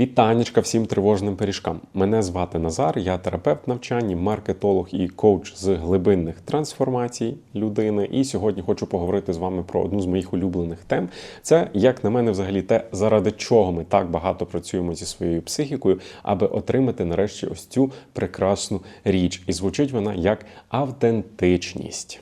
Вітанечка всім тривожним пиріжкам. Мене звати Назар, я терапевт навчання, маркетолог і коуч з глибинних трансформацій людини. І сьогодні хочу поговорити з вами про одну з моїх улюблених тем. Це, як на мене, взагалі те, заради чого ми так багато працюємо зі своєю психікою, аби отримати нарешті ось цю прекрасну річ. І звучить вона як автентичність.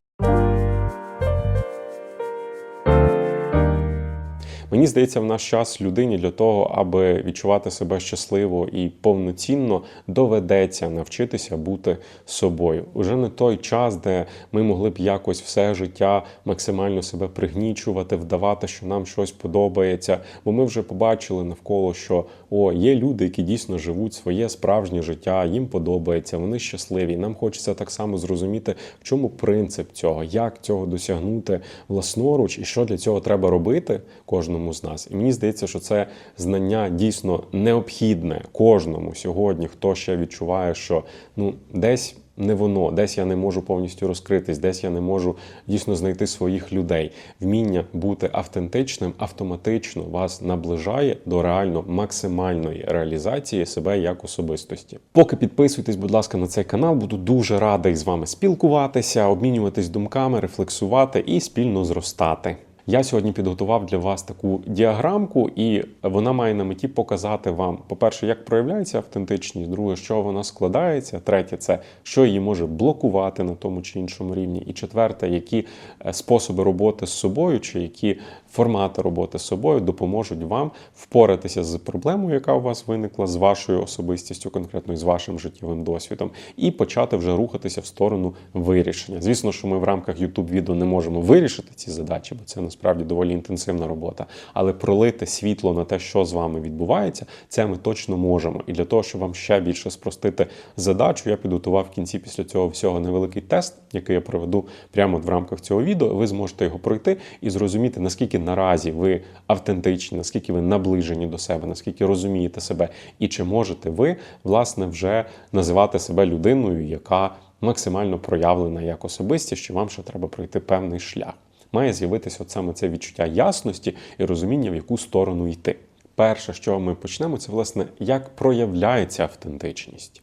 Мені здається, в наш час людині для того, аби відчувати себе щасливо і повноцінно, доведеться навчитися бути собою. Уже не той час, де ми могли б якось все життя максимально себе пригнічувати, вдавати, що нам щось подобається. Бо ми вже побачили навколо, що о, є люди, які дійсно живуть своє справжнє життя, їм подобається, вони щасливі. Нам хочеться так само зрозуміти, в чому принцип цього, як цього досягнути власноруч, і що для цього треба робити кожному з нас. І мені здається, що це знання дійсно необхідне кожному сьогодні, хто ще відчуває, що ну десь. Не воно, десь я не можу повністю розкритись, десь я не можу дійсно знайти своїх людей. Вміння бути автентичним автоматично вас наближає до реально максимальної реалізації себе як особистості. Поки підписуйтесь, будь ласка, на цей канал, буду дуже радий з вами спілкуватися, обмінюватись думками, рефлексувати і спільно зростати. Я сьогодні підготував для вас таку діаграмку, і вона має на меті показати вам, по-перше, як проявляється автентичність, друге, що вона складається, третє це що її може блокувати на тому чи іншому рівні. І четверте, які е, способи роботи з собою, чи які формати роботи з собою допоможуть вам впоратися з проблемою, яка у вас виникла, з вашою особистістю, конкретно з вашим життєвим досвідом, і почати вже рухатися в сторону вирішення. Звісно, що ми в рамках youtube відео не можемо вирішити ці задачі, бо це насправді доволі інтенсивна робота. Але пролити світло на те, що з вами відбувається, це ми точно можемо. І для того, щоб вам ще більше спростити задачу, я підготував в кінці після цього всього невеликий тест, який я проведу прямо в рамках цього відео. Ви зможете його пройти і зрозуміти, наскільки наразі ви автентичні, наскільки ви наближені до себе, наскільки розумієте себе, і чи можете ви власне вже називати себе людиною, яка максимально проявлена як особистість, що вам ще треба пройти певний шлях. Має з'явитися от саме це відчуття ясності і розуміння, в яку сторону йти. Перше, що ми почнемо, це власне як проявляється автентичність.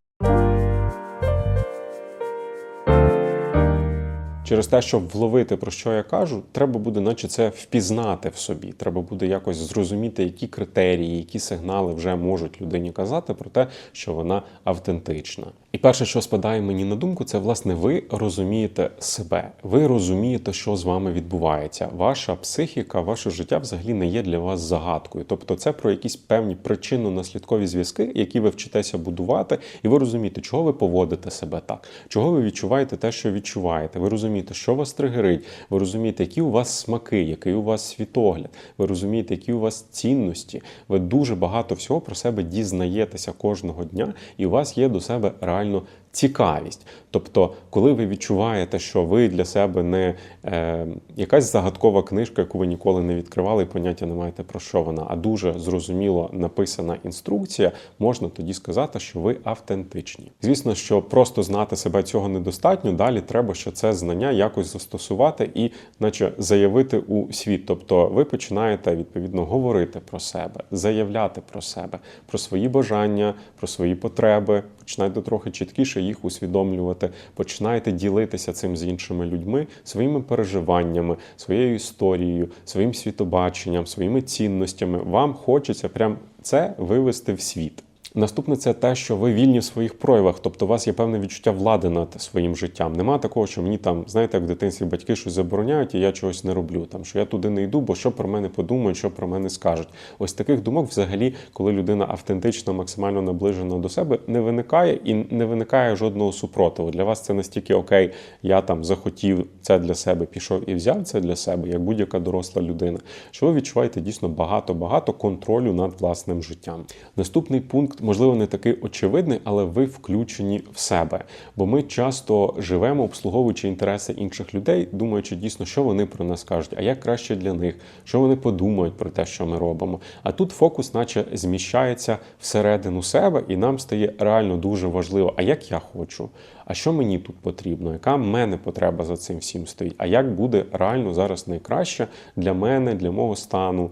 Через те, щоб вловити, про що я кажу, треба буде, наче це впізнати в собі. Треба буде якось зрозуміти, які критерії, які сигнали вже можуть людині казати про те, що вона автентична. І перше, що спадає мені на думку, це власне ви розумієте себе. Ви розумієте, що з вами відбувається. Ваша психіка, ваше життя взагалі не є для вас загадкою. Тобто, це про якісь певні причинно-наслідкові зв'язки, які ви вчитеся будувати, і ви розумієте, чого ви поводите себе так, чого ви відчуваєте те, що відчуваєте. Ви розумієте, що вас тригерить. Ви розумієте, які у вас смаки, який у вас світогляд. Ви розумієте, які у вас цінності. Ви дуже багато всього про себе дізнаєтеся кожного дня, і у вас є до себе реально цікавість. Тобто, коли ви відчуваєте, що ви для себе не е, якась загадкова книжка, яку ви ніколи не відкривали, і поняття не маєте про що вона, а дуже зрозуміло написана інструкція, можна тоді сказати, що ви автентичні. Звісно, що просто знати себе цього недостатньо. Далі треба, що це знання якось застосувати і, наче, заявити у світ. Тобто, ви починаєте відповідно говорити про себе, заявляти про себе, про свої бажання, про свої потреби. Починайте трохи чіткіше їх усвідомлювати, починайте ділитися цим з іншими людьми, своїми переживаннями, своєю історією, своїм світобаченням, своїми цінностями. Вам хочеться прям це вивести в світ. Наступне це те, що ви вільні в своїх проявах, тобто у вас є певне відчуття влади над своїм життям. Нема такого, що мені там, знаєте, як в дитинстві батьки щось забороняють, і я чогось не роблю. Там що я туди не йду, бо що про мене подумають, що про мене скажуть. Ось таких думок, взагалі, коли людина автентично, максимально наближена до себе, не виникає і не виникає жодного супротиву. Для вас це настільки окей, я там захотів це для себе, пішов і взяв це для себе, як будь-яка доросла людина. Що ви відчуваєте дійсно багато-багато контролю над власним життям. Наступний пункт можливо, не такий очевидний, але ви включені в себе. Бо ми часто живемо, обслуговуючи інтереси інших людей, думаючи дійсно, що вони про нас кажуть, а як краще для них, що вони подумають про те, що ми робимо. А тут фокус, наче зміщається всередину себе, і нам стає реально дуже важливо, а як я хочу. А що мені тут потрібно? Яка в мене потреба за цим всім стоїть? А як буде реально зараз найкраще для мене, для мого стану,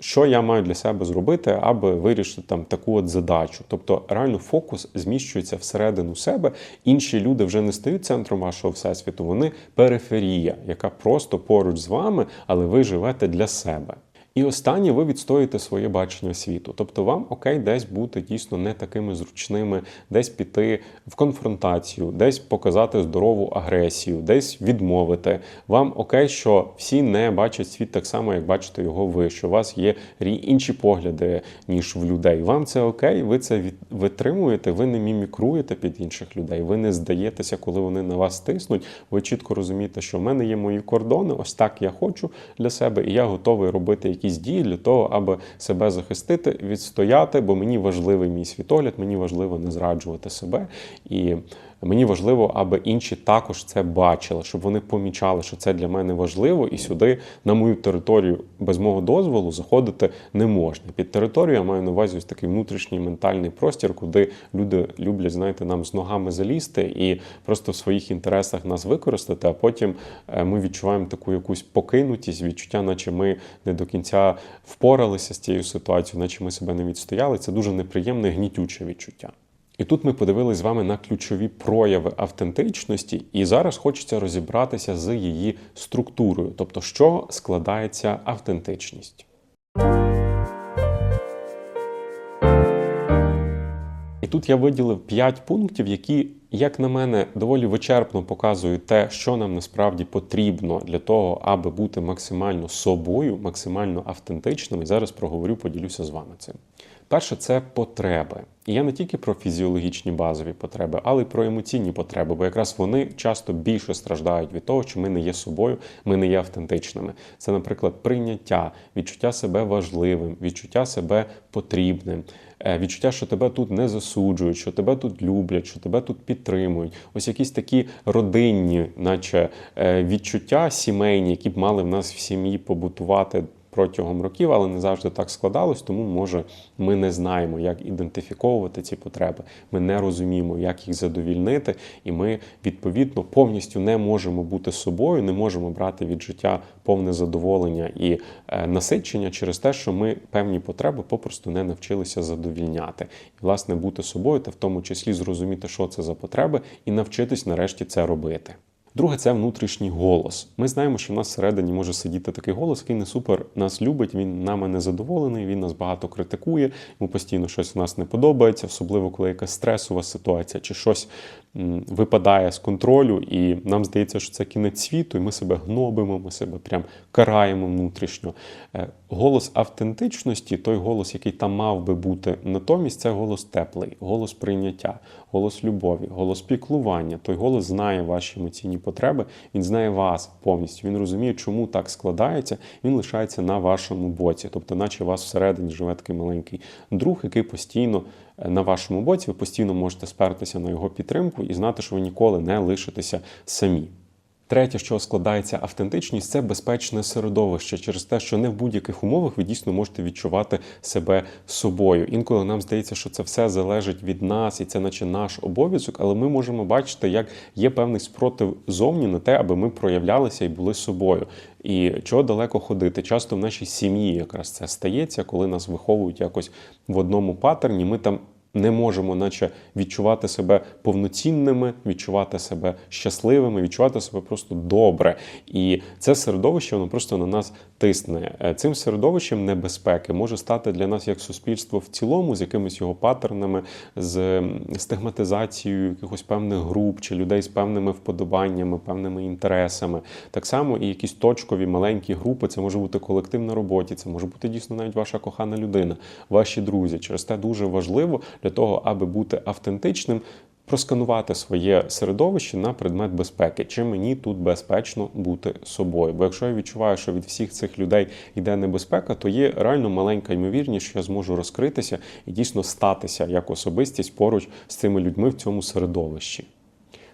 що я маю для себе зробити, аби вирішити там таку от задачу. Тобто реально фокус зміщується всередину себе. Інші люди вже не стають центром вашого всесвіту, вони периферія, яка просто поруч з вами, але ви живете для себе. І останнє, ви відстоїте своє бачення світу. Тобто вам окей, десь бути дійсно не такими зручними, десь піти в конфронтацію, десь показати здорову агресію, десь відмовити. Вам окей, що всі не бачать світ так само, як бачите його ви, що у вас є інші погляди, ніж в людей. Вам це окей, ви це витримуєте, ви не мімікруєте під інших людей, ви не здаєтеся, коли вони на вас тиснуть. Ви чітко розумієте, що в мене є мої кордони, ось так я хочу для себе, і я готовий робити якісь дії для того, аби себе захистити, відстояти, бо мені важливий мій світогляд, мені важливо не зраджувати себе. І мені важливо, аби інші також це бачили, щоб вони помічали, що це для мене важливо, і сюди на мою територію без мого дозволу заходити не можна. Під територію я маю на увазі ось такий внутрішній ментальний простір, куди люди люблять, знаєте, нам з ногами залізти і просто в своїх інтересах нас використати. А потім е, ми відчуваємо таку якусь покинутість, відчуття, наче ми не до кінця впоралися з цією ситуацією, наче ми себе не відстояли. Це дуже неприємне, гнітюче відчуття. І тут ми подивилися з вами на ключові прояви автентичності, і зараз хочеться розібратися з її структурою, тобто, що складається автентичність. І тут я виділив 5 пунктів, які, як на мене, доволі вичерпно показують те, що нам насправді потрібно для того, аби бути максимально собою, максимально автентичними. І зараз проговорю, поділюся з вами цим. Перше, це потреби. І я не тільки про фізіологічні базові потреби, але й про емоційні потреби, бо якраз вони часто більше страждають від того, що ми не є собою, ми не є автентичними. Це, наприклад, прийняття, відчуття себе важливим, відчуття себе потрібним, е, відчуття, що тебе тут не засуджують, що тебе тут люблять, що тебе тут підтримують. Ось якісь такі родинні, наче е, відчуття сімейні, які б мали в нас в сім'ї побутувати протягом років, але не завжди так складалось, тому може ми не знаємо, як ідентифіковувати ці потреби. Ми не розуміємо, як їх задовільнити, і ми відповідно повністю не можемо бути собою, не можемо брати від життя повне задоволення і е, насичення через те, що ми певні потреби попросту не навчилися задовільняти. І власне бути собою, та в тому числі зрозуміти, що це за потреби, і навчитись нарешті це робити. Друге, це внутрішній голос. Ми знаємо, що в нас всередині може сидіти такий голос, який не супер нас любить, він нами не задоволений, він нас багато критикує, йому постійно щось в нас не подобається, особливо коли якась стресова ситуація чи щось м, випадає з контролю, і нам здається, що це кінець світу, і ми себе гнобимо, ми себе прям караємо внутрішньо. Е, Голос автентичності, той голос, який там мав би бути, натомість це голос теплий, голос прийняття, голос любові, голос піклування. Той голос знає ваші емоційні потреби, він знає вас повністю. Він розуміє, чому так складається. Він лишається на вашому боці. Тобто, наче у вас всередині живе такий маленький друг, який постійно е, на вашому боці, ви постійно можете спертися на його підтримку і знати, що ви ніколи не лишитеся самі. Третє, що складається автентичність, це безпечне середовище через те, що не в будь-яких умовах ви дійсно можете відчувати себе собою. Інколи нам здається, що це все залежить від нас, і це, наче наш обов'язок, але ми можемо бачити, як є певний спротив зовні на те, аби ми проявлялися і були собою. І чого далеко ходити? Часто в нашій сім'ї якраз це стається, коли нас виховують якось в одному патерні. Ми там не можемо, наче відчувати себе повноцінними, відчувати себе щасливими, відчувати себе просто добре. І це середовище воно просто на нас тисне. Е, Цим середовищем небезпеки може стати для нас як суспільство в цілому, з якимись його паттернами, з стигматизацією якихось певних груп чи людей з певними вподобаннями, певними інтересами. Так само і якісь точкові маленькі групи. Це може бути колектив на роботі, це може бути дійсно навіть ваша кохана людина, ваші друзі. Через те дуже важливо для того, аби бути автентичним. Просканувати своє середовище на предмет безпеки, чи мені тут безпечно бути собою. Бо якщо я відчуваю, що від всіх цих людей йде небезпека, то є реально маленька ймовірність, що я зможу розкритися і дійсно статися як особистість поруч з цими людьми в цьому середовищі.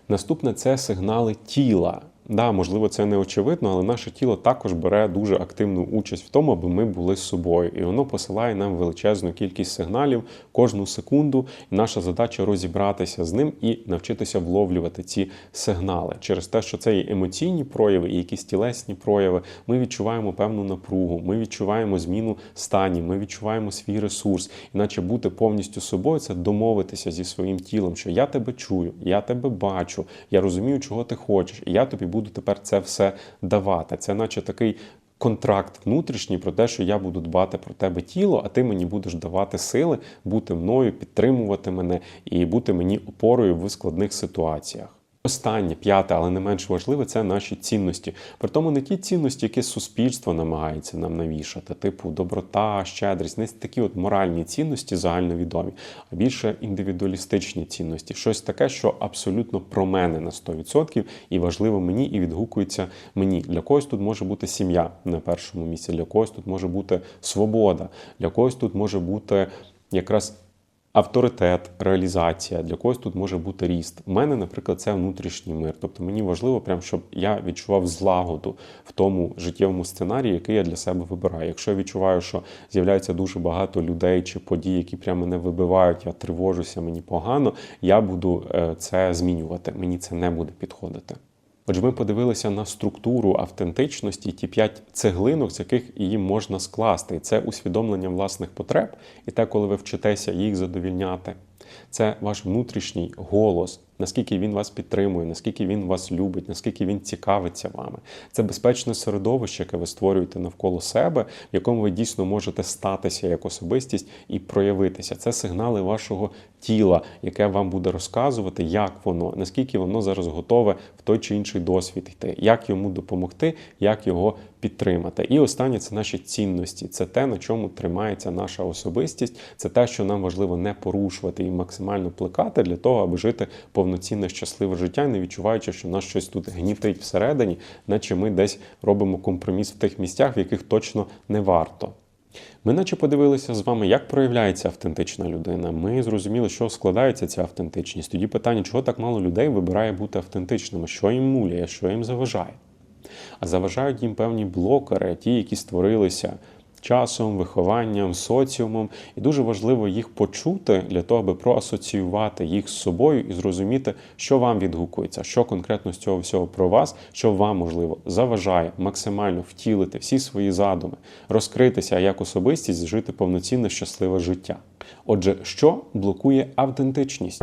Наступне це сигнали тіла. Да, можливо, це не очевидно, але наше тіло також бере дуже активну участь в тому, аби ми були з собою, і воно посилає нам величезну кількість сигналів кожну секунду. І наша задача розібратися з ним і навчитися вловлювати ці сигнали через те, що це і емоційні прояви, і якісь тілесні прояви. Ми відчуваємо певну напругу, ми відчуваємо зміну стані, ми відчуваємо свій ресурс. Іначе бути повністю собою це домовитися зі своїм тілом, що я тебе чую, я тебе бачу, я розумію, чого ти хочеш, і я тобі буду тепер це все давати. Це, наче такий. Контракт внутрішній про те, що я буду дбати про тебе тіло, а ти мені будеш давати сили бути мною, підтримувати мене і бути мені опорою в складних ситуаціях. Останнє, п'яте, але не менш важливе, це наші цінності. Притому не ті цінності, які суспільство намагається нам навішати, типу доброта, щедрість, не такі от моральні цінності загальновідомі, а більше індивідуалістичні цінності. Щось таке, що абсолютно про мене на 100% і важливо мені, і відгукується мені. Для когось тут може бути сім'я на першому місці, для когось тут може бути свобода, для когось тут може бути якраз. Авторитет, реалізація для когось тут може бути ріст. У мене, наприклад, це внутрішній мир. Тобто мені важливо, прям, щоб я відчував злагоду в тому життєвому сценарії, який я для себе вибираю. Якщо я відчуваю, що з'являється дуже багато людей чи подій, які прямо мене вибивають, я тривожуся, мені погано, я буду е, це змінювати. Мені це не буде підходити. Отже, ми подивилися на структуру автентичності, ті п'ять цеглинок, з яких її можна скласти. І це усвідомлення власних потреб, і те, коли ви вчитеся їх задовільняти. Це ваш внутрішній голос, наскільки він вас підтримує, наскільки він вас любить, наскільки він цікавиться вами. Це безпечне середовище, яке ви створюєте навколо себе, в якому ви дійсно можете статися як особистість і проявитися. Це сигнали вашого тіла, яке вам буде розказувати, як воно, наскільки воно зараз готове в той чи інший досвід йти, як йому допомогти, як його підтримати. І останнє це наші цінності. Це те, на чому тримається наша особистість. Це те, що нам важливо не порушувати і максимально плекати для того, аби жити повноцінне щасливе життя, не відчуваючи, що нас щось тут гнітить всередині, наче ми десь робимо компроміс в тих місцях, в яких точно не варто. Ми наче подивилися з вами, як проявляється автентична людина. Ми зрозуміли, що складається ця автентичність. Тоді питання, чого так мало людей вибирає бути автентичними, що їм муляє, що їм заважає. А заважають їм певні блокери, ті, які створилися часом, вихованням, соціумом. І дуже важливо їх почути для того, аби проасоціювати їх з собою і зрозуміти, що вам відгукується, що конкретно з цього всього про вас, що вам можливо заважає максимально втілити всі свої задуми, розкритися як особистість, жити повноцінне щасливе життя. Отже, що блокує автентичність?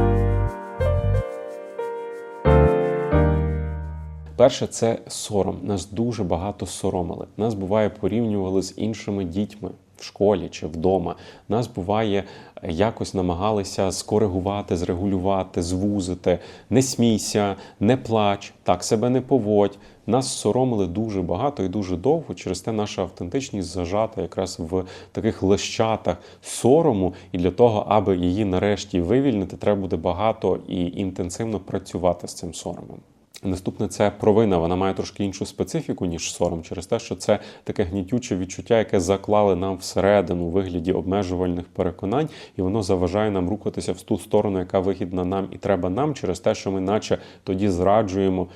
Перше, це сором. Нас дуже багато соромили. Нас буває порівнювали з іншими дітьми в школі чи вдома. Нас буває якось намагалися скоригувати, зрегулювати, звузити. Не смійся, не плач, так себе не поводь. Нас соромили дуже багато і дуже довго. Через те наша автентичність зажата якраз в таких лещатах сорому, і для того, аби її нарешті вивільнити, треба буде багато і інтенсивно працювати з цим соромом. Наступне це провина. Вона має трошки іншу специфіку, ніж сором, через те, що це таке гнітюче відчуття, яке заклали нам всередину у вигляді обмежувальних переконань, і воно заважає нам рухатися в ту сторону, яка вигідна нам і треба нам, через те, що ми, наче тоді зраджуємо.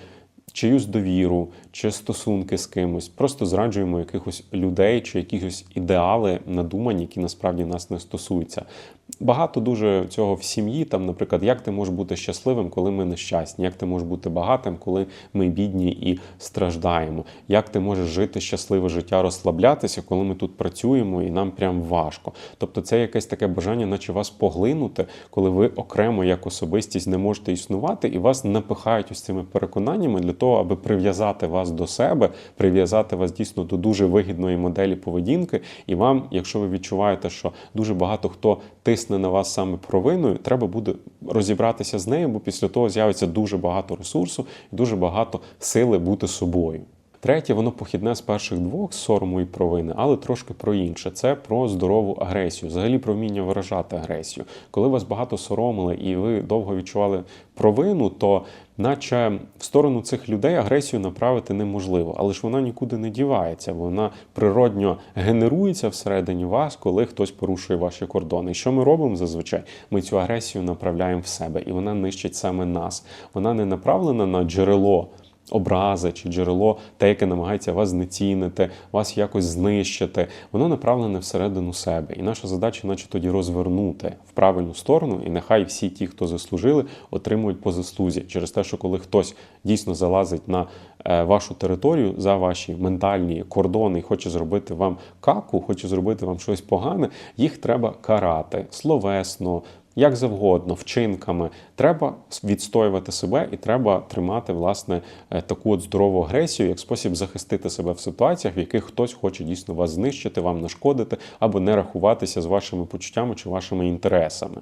Чиюсь довіру, чи стосунки з кимось, просто зраджуємо якихось людей чи якихось ідеали надумані, які насправді нас не стосуються. Багато дуже цього в сім'ї. Там, наприклад, як ти можеш бути щасливим, коли ми нещасні, як ти можеш бути багатим, коли ми бідні і страждаємо, як ти можеш жити щасливе життя, розслаблятися, коли ми тут працюємо і нам прям важко. Тобто, це якесь таке бажання, наче вас поглинути, коли ви окремо як особистість не можете існувати, і вас напихають ось цими переконаннями для того, аби прив'язати вас до себе, прив'язати вас дійсно до дуже вигідної моделі поведінки. І вам, якщо ви відчуваєте, що дуже багато хто тисне на вас саме провиною, треба буде розібратися з нею, бо після того з'явиться дуже багато ресурсу і дуже багато сили бути собою. Третє, воно похідне з перших двох сорому і провини, але трошки про інше. Це про здорову агресію, взагалі про вміння виражати агресію. Коли вас багато соромили і ви довго відчували провину, то наче в сторону цих людей агресію направити неможливо, але ж вона нікуди не дівається. Вона природньо генерується всередині вас, коли хтось порушує ваші кордони. І що ми робимо зазвичай? Ми цю агресію направляємо в себе, і вона нищить саме нас. Вона не направлена на джерело образи чи джерело, те, яке намагається вас знецінити, вас якось знищити, воно направлене всередину себе. І наша задача, наче тоді розвернути в правильну сторону, і нехай всі ті, хто заслужили, отримують по заслузі через те, що коли хтось дійсно залазить на е, вашу територію за ваші ментальні кордони і хоче зробити вам каку, хоче зробити вам щось погане, їх треба карати словесно. Як завгодно, вчинками треба відстоювати себе і треба тримати власне е, таку от здорову агресію як спосіб захистити себе в ситуаціях, в яких хтось хоче дійсно вас знищити, вам нашкодити або не рахуватися з вашими почуттями чи вашими інтересами.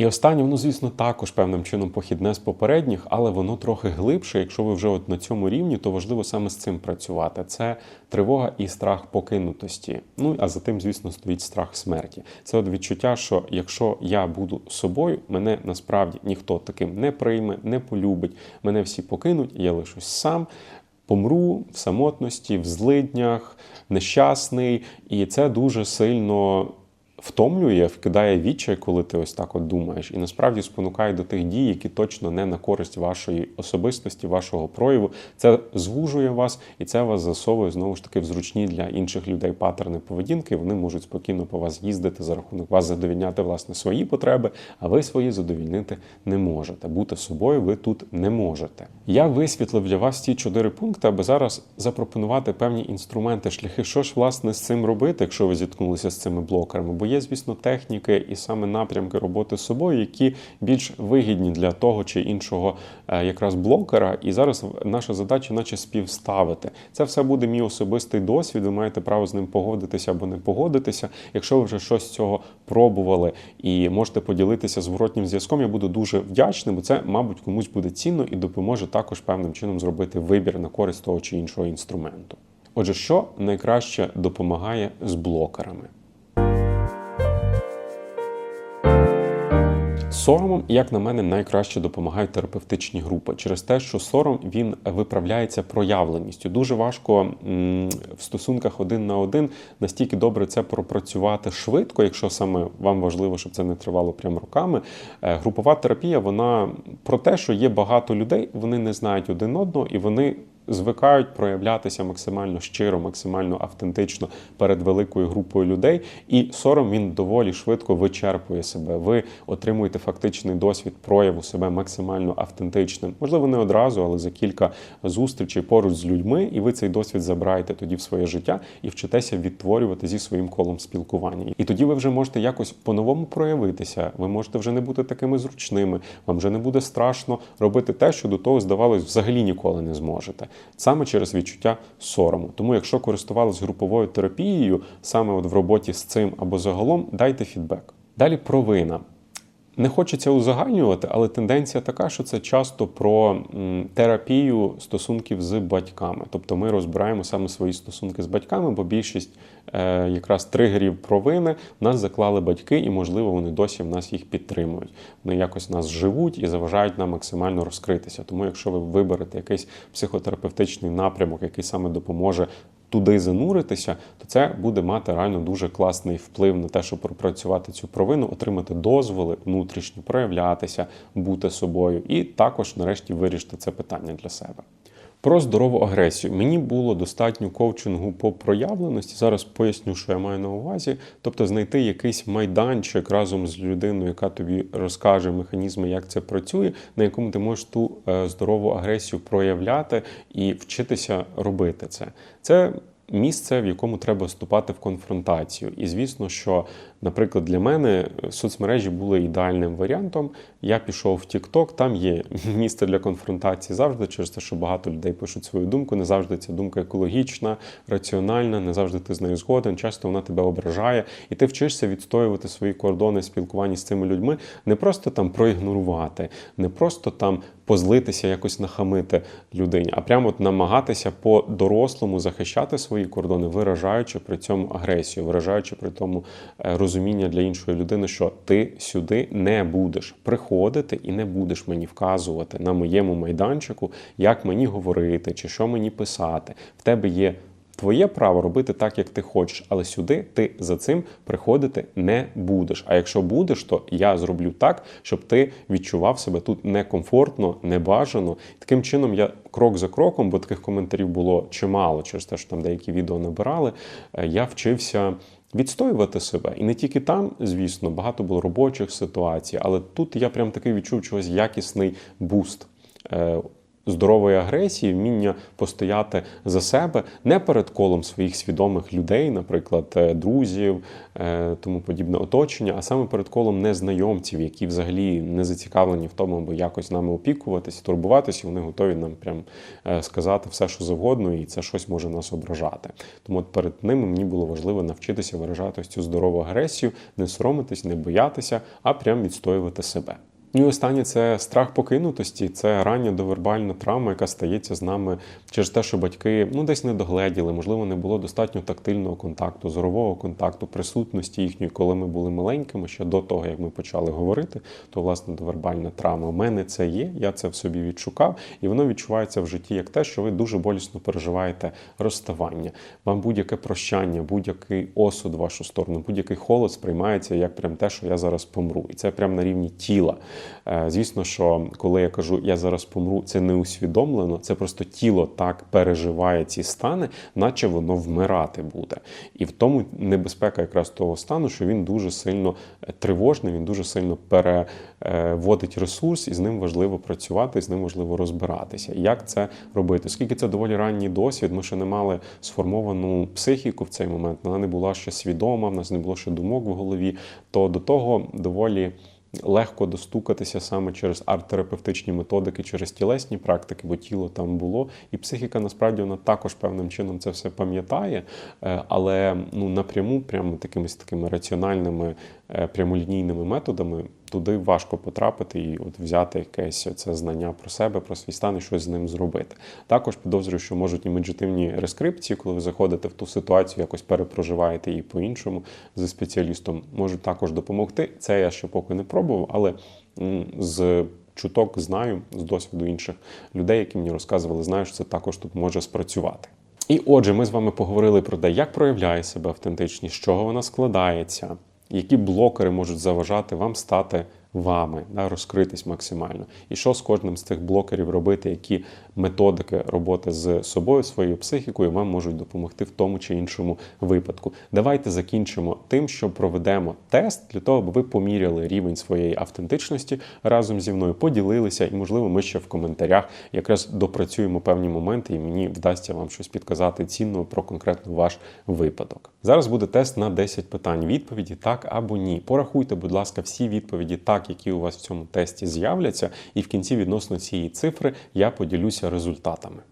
І останнє, воно, звісно, також певним чином похідне з попередніх, але воно трохи глибше. Якщо ви вже от на цьому рівні, то важливо саме з цим працювати. Це тривога і страх покинутості. Ну а за тим, звісно, стоїть страх смерті. Це от відчуття, що якщо я буду собою, мене насправді ніхто таким не прийме, не полюбить. Мене всі покинуть, я лишусь сам. Помру в самотності, в злиднях, нещасний, і це дуже сильно втомлює, вкидає відчай, коли ти ось так от думаєш, і насправді спонукає до тих дій, які точно не на користь вашої особистості, вашого прояву. Це звужує вас, і це вас засовує знову ж таки в зручні для інших людей паттерни поведінки. Вони можуть спокійно по вас їздити за рахунок вас задовільняти власне свої потреби, а ви свої задовільнити не можете. Бути собою ви тут не можете. Я висвітлив для вас ці чотири пункти, аби зараз запропонувати певні інструменти, шляхи, що ж власне з цим робити, якщо ви зіткнулися з цими блокерами. Бо є, звісно, техніки і саме напрямки роботи з собою, які більш вигідні для того чи іншого е, якраз блокера. І зараз наша задача, наче співставити. Це все буде мій особистий досвід. Ви маєте право з ним погодитися або не погодитися. Якщо ви вже щось з цього пробували і можете поділитися зворотнім зв'язком, я буду дуже вдячним, бо це, мабуть, комусь буде цінно і допоможе також певним чином зробити вибір на користь того чи іншого інструменту. Отже, що найкраще допомагає з блокерами? Соромом, як на мене, найкраще допомагають терапевтичні групи через те, що сором він виправляється проявленістю. Дуже важко в стосунках один на один настільки добре це пропрацювати швидко, якщо саме вам важливо, щоб це не тривало прямо руками. Е, групова терапія вона про те, що є багато людей, вони не знають один одного і вони звикають проявлятися максимально щиро, максимально автентично перед великою групою людей, і сором він доволі швидко вичерпує себе. Ви отримуєте фактичний досвід прояву себе максимально автентичним. Можливо, не одразу, але за кілька зустрічей поруч з людьми, і ви цей досвід забираєте тоді в своє життя і вчитеся відтворювати зі своїм колом спілкування. І тоді ви вже можете якось по-новому проявитися. Ви можете вже не бути такими зручними. Вам вже не буде страшно робити те, що до того здавалось, взагалі ніколи не зможете саме через відчуття сорому. Тому, якщо користувалися груповою терапією, саме от в роботі з цим або загалом, дайте фідбек. Далі провина. Не хочеться узагальнювати, але тенденція така, що це часто про терапію стосунків з батьками. Тобто ми розбираємо саме свої стосунки з батьками, бо більшість е, якраз тригерів провини нас заклали батьки, і, можливо, вони досі в нас їх підтримують. Вони якось нас живуть і заважають нам максимально розкритися. Тому, якщо ви виберете якийсь психотерапевтичний напрямок, який саме допоможе туди зануритися, то це буде мати реально дуже класний вплив на те, щоб пропрацювати цю провину, отримати дозволи внутрішньо, проявлятися, бути собою, і також, нарешті, вирішити це питання для себе. Про здорову агресію мені було достатньо коучингу по проявленості. Зараз поясню, що я маю на увазі. Тобто знайти якийсь майданчик разом з людиною, яка тобі розкаже механізми, як це працює, на якому ти можеш ту е, здорову агресію проявляти і вчитися робити це. Це місце, в якому треба вступати в конфронтацію. І звісно, що, наприклад, для мене соцмережі були ідеальним варіантом. Я пішов в TikTok, там є місце для конфронтації завжди, через те, що багато людей пишуть свою думку. Не завжди ця думка екологічна, раціональна, не завжди ти з нею згоден. Часто вона тебе ображає, і ти вчишся відстоювати свої кордони спілкування з цими людьми, не просто там проігнорувати, не просто там позлитися, якось нахамити людині, а прямо намагатися по-дорослому захищати свої кордони, виражаючи при цьому агресію, виражаючи при тому е, розуміння для іншої людини, що ти сюди не будеш приходити і не будеш мені вказувати на моєму майданчику, як мені говорити чи що мені писати. В тебе є Твоє право робити так, як ти хочеш, але сюди ти за цим приходити не будеш. А якщо будеш, то я зроблю так, щоб ти відчував себе тут некомфортно, небажано. Таким чином, я крок за кроком, бо таких коментарів було чимало через те, що там деякі відео набирали. е, Я вчився. Відстоювати себе. І не тільки там, звісно, багато було робочих ситуацій, але тут я прям такий відчув чогось якісний буст. Здорової агресії, вміння постояти за себе не перед колом своїх свідомих людей, наприклад, е, друзів, е, тому подібне оточення, а саме перед колом незнайомців, які взагалі не зацікавлені в тому, аби якось нами опікуватися, турбуватися, вони готові нам прям е, сказати все, що завгодно, і це щось може нас ображати. Тому от перед ними мені було важливо навчитися виражати ось цю здорову агресію, не соромитись, не боятися, а прям відстоювати себе. Ну і останнє це страх покинутості, це рання довербальна травма, яка стається з нами через те, що батьки ну десь не догледіли, можливо, не було достатньо тактильного контакту, зорового контакту, присутності їхньої, коли ми були маленькими, ще до того, як ми почали говорити, то власне довербальна травма. У мене це є, я це в собі відшукав, і воно відчувається в житті як те, що ви дуже болісно переживаєте розставання. Вам будь-яке прощання, будь-який осуд в вашу сторону, будь-який холод сприймається як прям те, що я зараз помру. І це прям на рівні тіла. Е, Звісно, що коли я кажу я зараз помру, це не усвідомлено, це просто тіло так переживає ці стани, наче воно вмирати буде. І в тому небезпека якраз того стану, що він дуже сильно е, тривожний, він дуже сильно переводить ресурс, і з ним важливо працювати, з ним важливо розбиратися. Як це робити? Оскільки це доволі ранній досвід, ми ще не мали сформовану психіку в цей момент, вона не була ще свідома, в нас не було ще думок в голові, то до того доволі. Легко достукатися саме через арт-терапевтичні методики, через тілесні практики, бо тіло там було, і психіка насправді вона також певним чином це все пам'ятає, е, але ну напряму, прямо такими такими раціональними е, прямолінійними методами туди важко потрапити і от взяти якесь це знання про себе, про свій стан і щось з ним зробити. Також підозрюю, що можуть і медитативні рескрипції, коли ви заходите в ту ситуацію, якось перепроживаєте її по-іншому зі спеціалістом, можуть також допомогти. Це я ще поки не пробував, але з чуток знаю з досвіду інших людей, які мені розказували, знаю, що це також тут може спрацювати. І отже, ми з вами поговорили про те, як проявляє себе автентичність, з чого вона складається, які блокери можуть заважати вам стати вами, да, розкритись максимально. І що з кожним з цих блокерів робити, які методики роботи з собою, своєю психікою вам можуть допомогти в тому чи іншому випадку. Давайте закінчимо тим, що проведемо тест для того, аби ви поміряли рівень своєї автентичності разом зі мною, поділилися, і, можливо, ми ще в коментарях якраз допрацюємо певні моменти, і мені вдасться вам щось підказати цінного про конкретно ваш випадок. Зараз буде тест на 10 питань. Відповіді так або ні. Порахуйте, будь ласка, всі відповіді так, які у вас в цьому тесті з'являться, і в кінці відносно цієї цифри я поділюся результатами.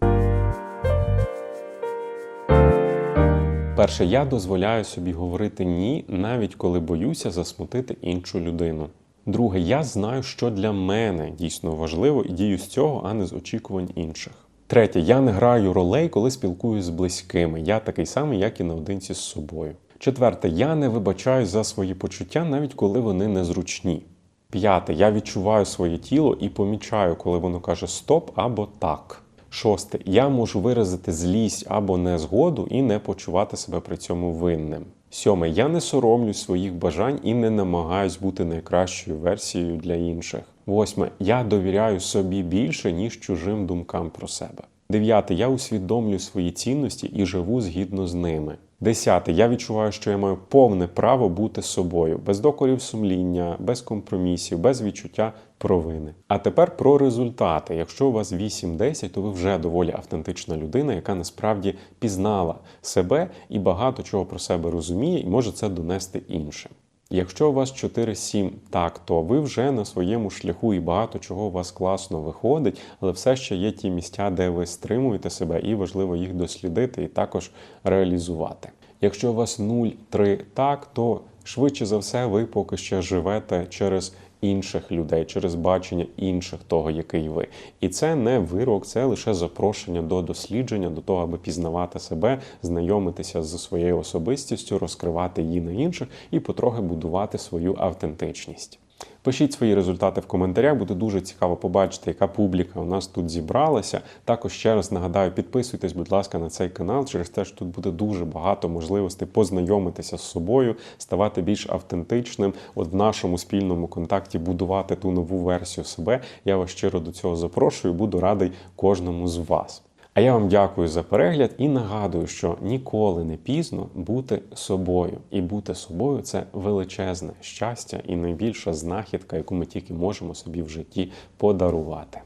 Перше, я дозволяю собі говорити ні, навіть коли боюся засмутити іншу людину. Друге, я знаю, що для мене дійсно важливо, і дію з цього, а не з очікувань інших. Третє, я не граю ролей, коли спілкуюсь з близькими. Я такий самий, як і наодинці з собою. Четверте, я не вибачаю за свої почуття, навіть коли вони незручні. П'яте, я відчуваю своє тіло і помічаю, коли воно каже стоп або так. Шосте, я можу виразити злість або незгоду і не почувати себе при цьому винним. Сьоме, я не соромлюсь своїх бажань і не намагаюсь бути найкращою версією для інших. Восьме, я довіряю собі більше, ніж чужим думкам про себе. Дев'яте, я усвідомлюю свої цінності і живу згідно з ними. Десяте, я відчуваю, що я маю повне право бути собою, без докорів сумління, без компромісів, без відчуття провини. А тепер про результати. Якщо у вас 8-10, то ви вже доволі автентична людина, яка насправді пізнала себе і багато чого про себе розуміє, і може це донести іншим. Якщо у вас 4-7 так, то ви вже на своєму шляху і багато чого у вас класно виходить, але все ще є ті місця, де ви стримуєте себе, і важливо їх дослідити і також реалізувати. Якщо у вас 0-3 так, то швидше за все ви поки що живете через інших людей, через бачення інших того, який ви. І це не вирок, це лише запрошення до дослідження, до того, аби пізнавати себе, знайомитися з своєю особистістю, розкривати її на інших і потрохи будувати свою автентичність. Пишіть свої результати в коментарях, буде дуже цікаво побачити, яка публіка у нас тут зібралася. Також ще раз нагадаю, підписуйтесь, будь ласка, на цей канал. Через те, що тут буде дуже багато можливостей познайомитися з собою, ставати більш автентичним. От в нашому спільному контакті будувати ту нову версію себе. Я вас щиро до цього запрошую. Буду радий кожному з вас. А я вам дякую за перегляд і нагадую, що ніколи не пізно бути собою. І бути собою це величезне щастя і найбільша знахідка, яку ми тільки можемо собі в житті подарувати.